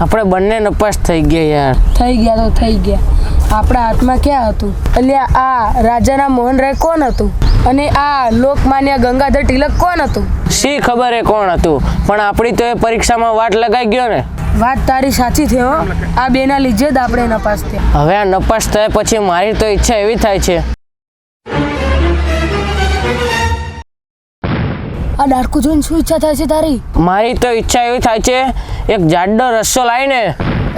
આપણે બંને નપાસ થઈ ગયા યાર. થઈ ગયા તો થઈ ગયા. આપણા હાથમાં ક્યાં હતું? એટલે આ રાજાના મોહનરાય કોણ હતું? અને આ લોકમાન્ય ગંગાધર તિલક કોણ હતું? શી ખબર એ કોણ હતું? પણ આપણી તો એ પરીક્ષામાં વાટ લગાઈ ગયો ને. વાત તારી સાચી છે હો. આ બેના લીધે જ આપણે નપાસ થયા. હવે આ નપાસ થયા પછી મારી તો ઈચ્છા એવી થાય છે. આ ડાળખું જોઈને શું ઈચ્છા થાય છે તારી? મારી તો ઈચ્છા એવી થાય છે એક જાડો રસ્સો લાવીને.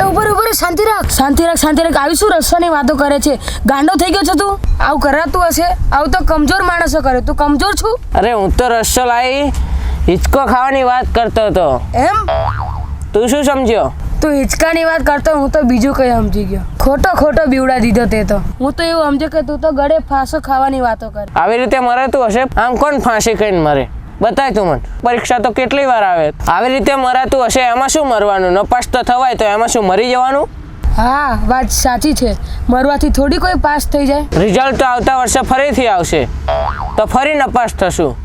એ ઉપર ઉપર શાંતિ રાખ. શાંતિ રાખ શાંતિ રાખ. આવી શું રસ્સાની વાતો કરે છે? ગાંડો થઈ ગયો છે તું? આવું કરાતું હશે? આવું તો કમજોર માણસો કરે. તું કમજોર છું? અરે હું તો રસ્સો લાવી હિંચકો ખાવાની વાત કરતો હતો. એમ? તું શું સમજ્યો? તું હિંચકાની વાત કરતો હું તો બીજું કઈ સમજી ગયો. ખોટો ખોટો બીવડા દીધો તે તો. હું તો એવું સમજ્યો કે તું તો ગળે ફાંસો ખાવાની વાતો કરે. આવી રીતે મરાતું હશે? આમ કોણ ફાંસી કહીને મરે? બતાય તું મને. પરીક્ષા તો કેટલી વાર આવે? આવી રીતે મરાતું હશે એમાં શું મરવાનું? નપાસ તો થવાય તો એમાં શું મરી જવાનું? હા વાત સાચી છે. મરવાથી થોડી કોઈ પાસ થઈ જાય. રિઝલ્ટ તો આવતા વર્ષે ફરીથી આવશે. તો ફરી નપાસ થશું.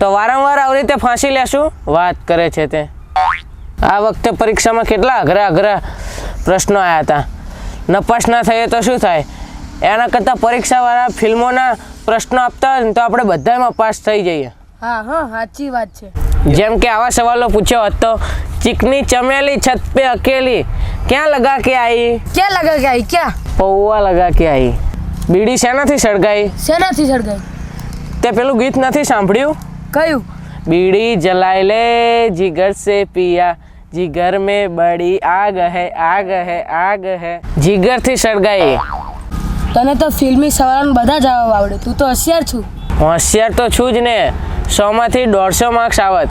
તો વારંવાર આવી રીતે ફાંસી લેશું? વાત કરે છે તે. આ વખતે પરીક્ષામાં કેટલા અઘરા અઘરા પ્રશ્નો આવ્યા હતા. નપાસ ના થઈએ તો શું થાય? એના કરતાં પરીક્ષાવાળા ફિલ્મોના પ્રશ્નો આપતા હોય ને તો આપણે બધામાં પાસ થઈ જઈએ. હા હા સાચી વાત છે. જેમ કે આવા સવાલો પૂછ્યો હતો ચીકની ચમેલી છત પે અકેલી ક્યાં લગા કે આવી ક્યાં લગા કે આવી ક્યાં? પૌવા લગા કે આવી બીડી શેનાથી સળગાઈ? શેનાથી સળગાઈ? તે પેલું ગીત નથી સાંભળ્યું? કયું? બીડી જલાય લે જીગર સે પિયા જીગર મેં બડી આગ હે આગ હે આગ હે. જીગરથી સળગાઈ તને તો ફિલ્મી સવાલ બધા જવાબ આવડે. તું તો હોશિયાર છું. હોશિયાર તો છું જ ને. સો માંથી દોઢસો માર્ક્સ આવત.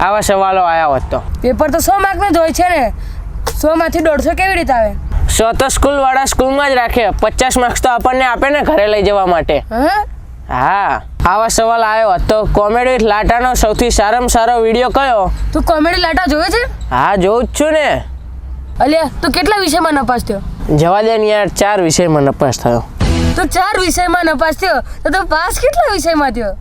આવા સવાલો આવ્યા હોત તો. પેપર તો સો માર્કનું જ હોય છે ને. સો માંથી દોઢસો કેવી રીતે આવે? સો તો સ્કૂલ વાળા સ્કૂલમાં જ રાખે. પચાસ માર્ક્સ તો આપણને આપે ને ઘરે લઈ જવા માટે. હા? હા. આવા સવાલ આવ્યો હોત તો કોમેડી લાટાનો સૌથી સારામાં સારો વીડિયો કયો? તું કોમેડી લાટા જોયો છે? હા જોઉં જ છું ને. અલ્યા તું કેટલા વિષયમાં નપાસ થયો? જવા દે ને યાર ચાર વિષયમાં નપાસ થયો. તો ચાર વિષયમાં નપાસ થયો? તો તું પાસ કેટલા વિષયમાં થયો?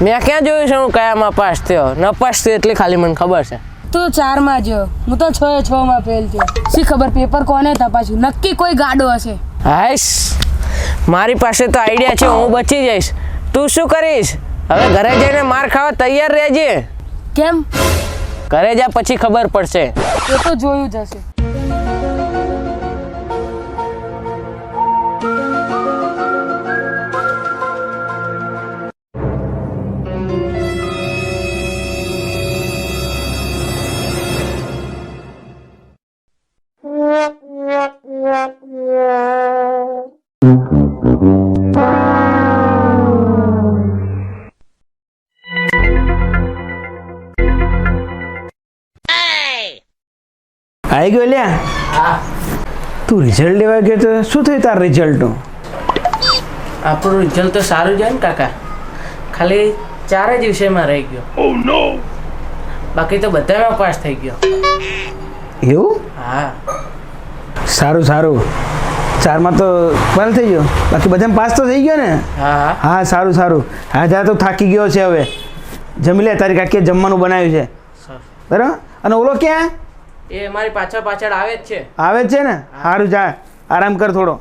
મેં ક્યાં જોયું છે હું કયામાં પાસ થયો? નપાસ થયો એટલી ખાલી મને ખબર છે. તું ચારમાં જો હું તો છ એ છ માં ફેલ થયો. શી ખબર પેપર કોને તપાસ્યું? નક્કી કોઈ ગાડો હશે. હાઈશ મારી પાસે તો આઈડિયા છે હું બચી જઈશ. તું શું કરીશ? હવે ઘરે જઈને માર ખાવા તૈયાર રહેજે. કેમ? ઘરે જા પછી ખબર પડશે. એ તો જોયું જ આવી ગયો લ્યા. તું રિઝલ્ટ લેવા ગયો તો શું થયું તાર રિઝલ્ટનું આપણું રિઝલ્ટ તો સારું જાય ને કાકા. ખાલી ચાર જ વિષયમાં રહી ગયો. બાકી તો બધામાં પાસ થઈ ગયો. એવું? હા. સારું સારું. ચારમાં તો પાસ થઈ ગયો. બાકી બધામાં પાસ તો થઈ ગયો ને? હા. હા સારું સારું. હા ત્યાં તો થાકી ગયો છે હવે. જમી લે તારી કાકીએ જમવાનું બનાવ્યું છે. બરાબર? અને ઓલો ક્યાં? એ મારી પાછળ પાછળ આવે જ છે. આવે જ છે ને? સારું જા. આરામ કર થોડો.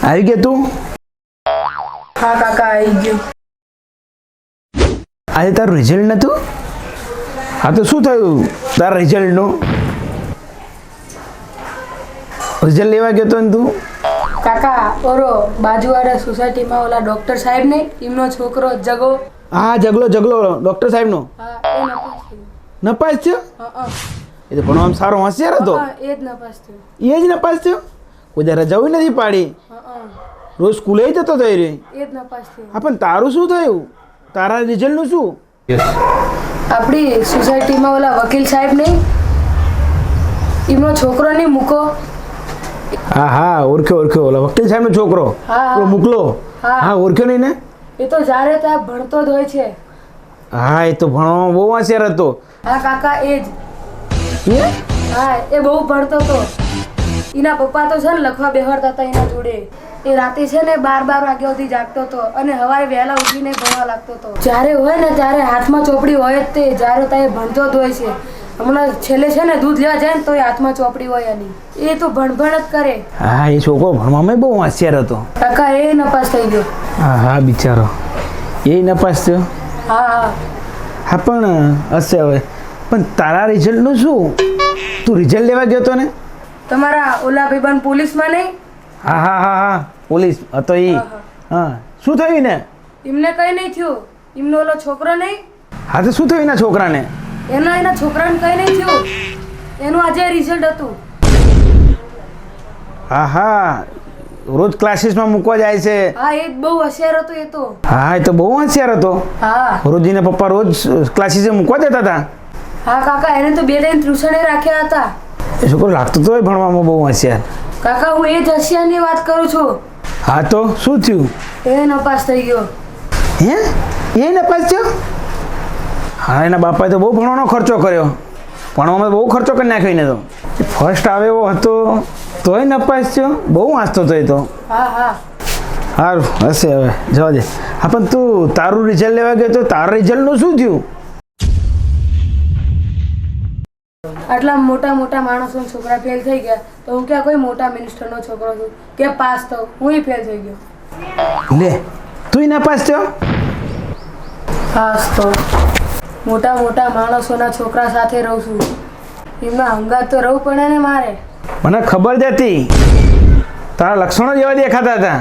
આવી ગયા તું હા કાકા આવી ગયું આજે તારું રિઝલ્ટ નતું? હા તો શું થયું? તારા રિઝલ્ટનું રિઝલ્ટ લેવા ગયો તો ને તું? કાકા ઓરો બાજુવાળા સોસાયટીમાં ઓલા ડોક્ટર સાહેબ ને એમનો છોકરો જગો. હા જગલો જગલો ડોક્ટર સાહેબનો. હા એ નપાસ થયો? હા, હા. એ તો ભણવામાં સારો હોશિયાર હતો. એ જ નપાસ થયો. એ જ નપાસ થયો? કોઈ દી રજાઓ નથી પાડી? હા, હા. રોજ સ્કૂલે જતો થઈ રહી એ જ નપાસ થયો. હા પણ તારું શું થયું? તારા રિઝલ્ટનું શું? આપણી સોસાયટીમાં ઓલા વકીલ સાહેબ નહીં એમનો છોકરો નહીં મૂકો. હા હા ઓળખ્યો ઓળખ્યો. ઓલા વકીલ સાહેબનો છોકરો. મૂકલો હા. ઓલો મોકલો. હા. હા ઓળખ્યો નહીં ને? એ તો જ્યારે ત્યાં ભણતો જ હોય છે. હા એ તો ભણવામાં બહુ હોશિયાર હતો. હા કાકા એ જ? હા? એ બહુ ભણતો હતો. એના પપ્પા તો છે ને લખવા બેહરતા હતા એના જોડે. એ રાતે છે ને બાર બાર વાગ્યા સુધી જાગતો હતો અને સવારે વહેલા ઉઠીને ભણવા લાગતો હતો. જ્યારે હોય ને ત્યારે હાથમાં ચોપડી હોય જ તે જ્યારે ત્યાં ભણતો જ હોય છે. હમણાં છેલ્લે છે ને દૂધ લેવા જાય ને તો એ હાથમાં ચોપડી હોય એની. એ તો ભણભણ જ કરે. હા એ છોકરો ભણવામાં બહુ હોશિયાર હતો. કાકા એ નપાસ થઈ ગયો. હા હા બિચારો. એ નપાસ થયો. હા પણ હશે હવે. પણ તારા રિઝલ્ટનું શું? તું રિઝલ્ટ લેવા ગયો તો ને? તમારા ઓલા ભાઈબંધ પોલીસમાં નહીં? હા હા હા હા. પોલીસ હતો એ હા, હા. શું થયું ને? એમને કઈ નહીં થયું. એમનો ઓલો છોકરો નહીં? હા તો શું થયું એના છોકરાને? એના એના છોકરાને કઈ નહીં થયું. એનું આજે રિઝલ્ટ હતું. હા હા. રોજ ક્લાસીસમાં મૂકવા જાય છે. હા એ બહુ હોશિયાર હતો એ તો. હા એ તો બહુ હોશિયાર હતો. હા. રોજીને પપ્પા રોજ ક્લાસીસે મૂકવા જતા હતા? હા કાકા એને તો બે ત્રણ ટ્યુશને રાખ્યા હતા. એ છોકરો લાગતો તો ભણવામાં બહુ હોશિયાર. કાકા હું એ જ હોશિયારની વાત કરું છું. હા તો શું થયું? એ નપાસ થઈ ગયો. હે? એ નપાસ થયો? હા એના બાપાએ તો બહુ ભણવાનો ખર્ચો કર્યો. ભણવામાં બહુ ખર્ચો કરી નાખ્યો એને તો. ફર્સ્ટ આવે એવો હતો. તોય નપાસ થયો? બહુ વાંચતો તો એ તો. હા હા. સારું હશે હવે. જવા દે. હા પણ તું તારું રિઝલ્ટ લેવા ગયો તો તારા રિઝલ્ટનું શું થયું? આટલા મોટા મોટા માણસોના છોકરા ફેલ થઈ ગયા તો હું ક્યાં કોઈ મોટા મિનિસ્ટરનો છોકરો છું? કે પાસ થયો? હું ફેલ થઈ ગયો. લે તું નપાસ થયો? પાસ તો. મોટા મોટા માણસોના છોકરા સાથે રહું છું. એમના હંગાત તો રહવું પડે ને મારે. મને ખબર જ હતી. તારા લક્ષણો જ એવા દેખાતા હતા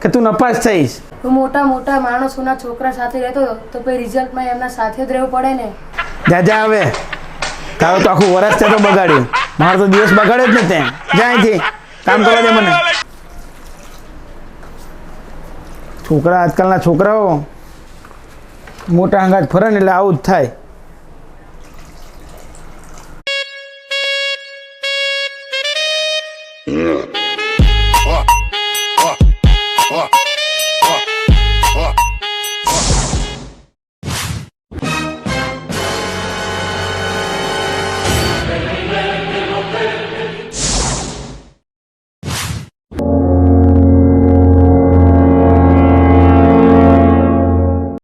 કે તું નપાસ થઈશ. હું મોટા મોટા માણસોના છોકરા સાથે રહેતો તો પછી રિઝલ્ટમાં એમના સાથે જ રહેવું પડે ને. જાજા હવે. તારો તો આખું વરસ તે તો બગાડ્યું. મારો તો દિવસ બગાડ્યો જ ને તે જ્યાંથી કામ કરવા દે મને. છોકરા આજકાલના છોકરાઓ મોટા અંગાજ ફરે ને એટલે આવું જ થાય.